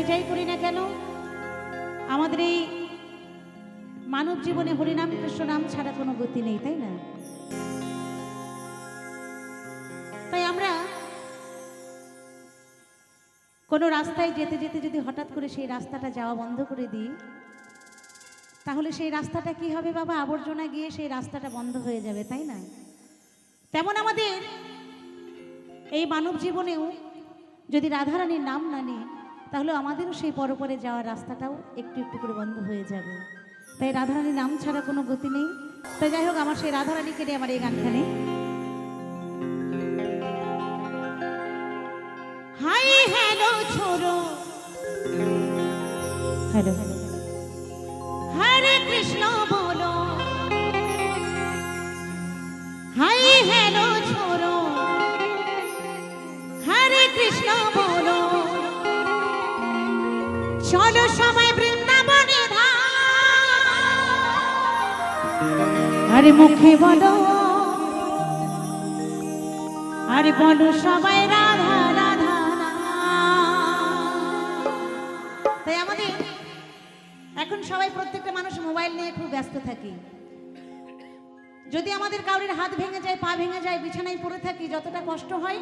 যে যাই করি না কেন, আমাদের এই মানব জীবনে হরিনাম কৃষ্ণ নাম ছাড়া কোনো গতি নেই, তাই না? তাই আমরা কোনো রাস্তায় যেতে যেতে যদি হঠাৎ করে সেই রাস্তাটা যাওয়া বন্ধ করে দিই, তাহলে সেই রাস্তাটা কি হবে বাবা? আবর্জনা গিয়ে সেই রাস্তাটা বন্ধ হয়ে যাবে, তাই না? তেমন আমাদের এই মানব জীবনেও যদি রাধারানীর নাম না নিই তাহলে আমাদেরও সেই পরপরে যাওয়ার রাস্তাটাও একটু একটু করে বন্ধ হয়ে যাবে। তাই রাধারানীর নাম ছাড়া কোনো গতি নেই। তাই যাই হোক আমার সেই রাধারানীকে নিয়ে আমার এই গানখানে হাই হ্যালো ছোড়ো। হ্যালো। হরে কৃষ্ণ আরে মুখে বলো। আরে বলো সবাই রাধা রাধা তাই আমাদের এখন সবাই প্রত্যেকটা মানুষ মোবাইল নিয়ে খুব ব্যস্ত থাকি। যদি আমাদের কাউরির হাত ভেঙে যায়, পা ভেঙে যায়, বিছানায় পড়ে থাকি, যতটা কষ্ট হয়,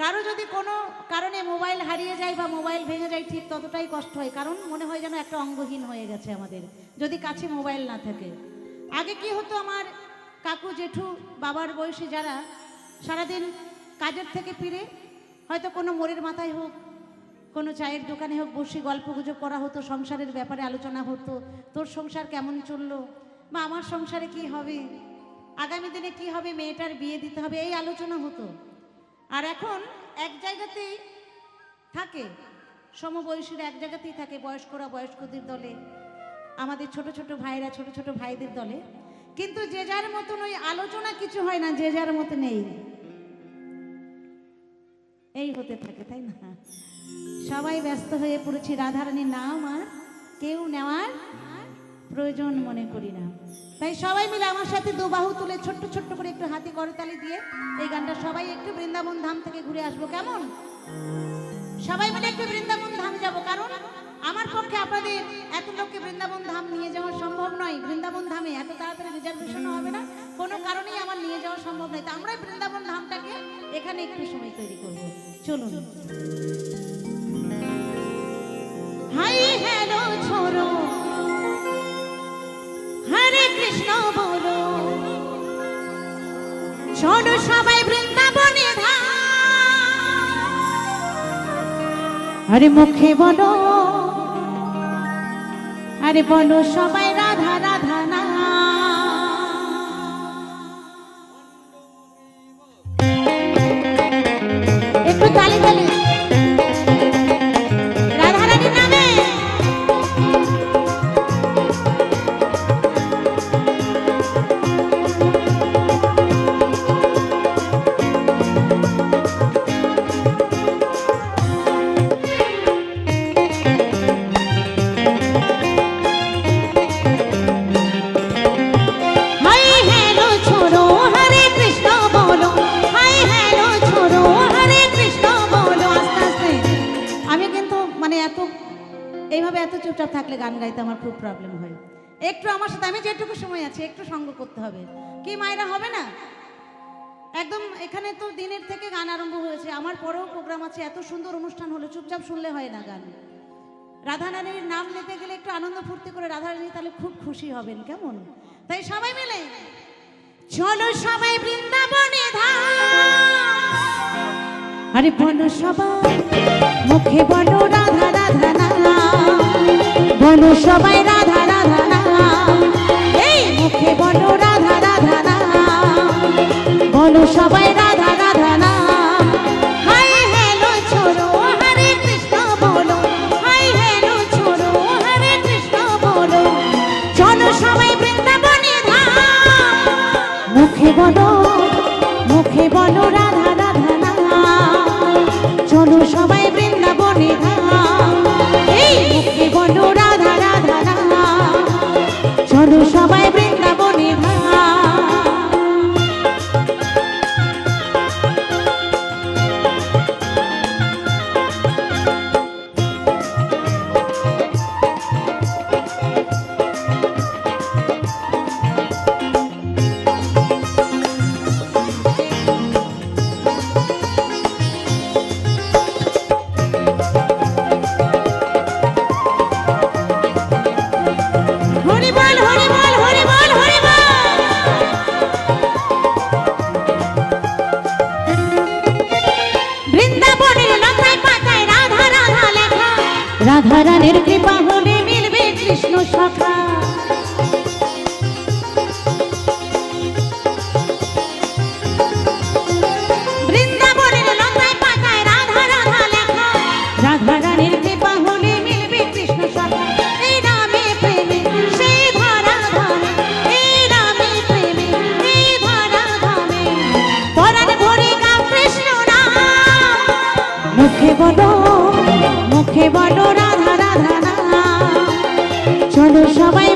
কারও যদি কোনো কারণে মোবাইল হারিয়ে যায় বা মোবাইল ভেঙে যায়, ঠিক ততটাই কষ্ট হয়। কারণ মনে হয় যেন একটা অঙ্গহীন হয়ে গেছে আমাদের, যদি কাছে মোবাইল না থাকে। আগে কি হতো আমার কাকু জেঠু বাবার বয়সী যারা সারাদিন কাজের থেকে ফিরে, হয়তো কোনো মোড়ের মাথায় হোক, কোনো চায়ের দোকানে হোক, বসে গল্প গুজব করা হতো, সংসারের ব্যাপারে আলোচনা হতো, তোর সংসার কেমন চলল বা আমার সংসারে কি হবে, আগামী দিনে কি হবে, মেয়েটার বিয়ে দিতে হবে, এই আলোচনা হতো। আর এখন এক জায়গাতেই থাকে, সমবয়সীরা এক জায়গাতেই থাকে, বয়স্করা বয়স্কদের দলে। আমাদের ছোট ছোট ভাইরা ছোট ছোট ভাইদের দলে। কিন্তু যে যার মতন ওই আলোচনা কিছু হয় না, যে যার মতো নেই। এই হতে থাকে, তাই না? সবাই ব্যস্ত হয়ে পড়েছি রাধারানীর নাম আর কেউ নেওয়ার প্রয়োজন মনে করি না। তাই সবাই মিলে আমার সাথে দু বাহু তুলে ছোট্ট ছোট্ট করে একটু হাতে করতালি দিয়ে এই গানটা সবাই একটু বৃন্দাবন ধাম থেকে ঘুরে আসব, কেমন? সবাই মিলে একটু বৃন্দাবন ধাম যাব, কারণ আমার পক্ষে আপনাদের এত লোককে বৃন্দাবন ধাম নিয়ে যাওয়া সম্ভব নয়। বৃন্দাবন ধামে এত তাড়াতাড়ি রিজার্ভেশনও হবে না। কোনো কারণেই আমার নিয়ে যাওয়া সম্ভব নয়। তা আমরাই বৃন্দাবন ধামটাকে এখানে একটু সময় তৈরি করব। চলুন। হাই হ্যালো ছোড়ো হরে কৃষ্ণ বলো। শোনো সবাই বৃন্দাবনে ধাম। আরে মুখে বলো। বলো সবাই থাকলে গান গাইতে আমার খুব প্রবলেম হয়। একটু আমার সাথে, আমি যেটুকু সময় আছে, একটু সঙ্গ করতে হবে। কি মায়েরা, হবে না? একদম এখানে তো দিনের থেকে গান আরম্ভ হয়েছে। আমার পরেও প্রোগ্রাম আছে, এত সুন্দর অনুষ্ঠান হলো, চুপচাপ শুনলে হয় না গান। রাধারানীর নাম নিতে গেলে একটু আনন্দ ফুর্তি করে রাধারানী তাহলে খুব খুশি হবেন, কেমন? তাই সবাই মিলে, চলো সবাই বৃন্দাবনে আরে বলো সবাই, মুখে বলো রাধা রাধা বলো সবাই রাধা রাধা এই মুখে বলো রাধা রাধা। বলো সবাই রাধা রাধা রাধারানের কৃপা হলে বলো রাধা রাধা চলো সবাই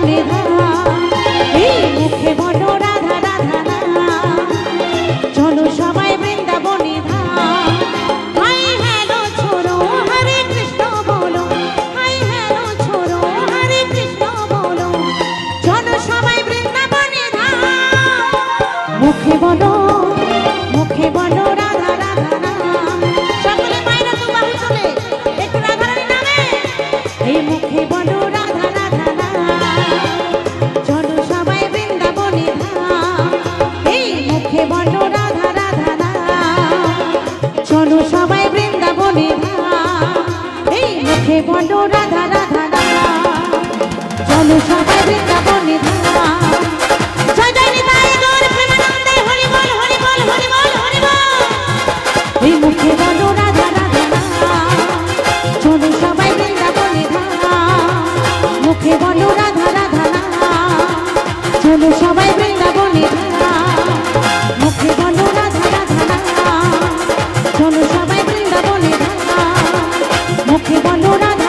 মনে ধা মুখে বলো রাধা।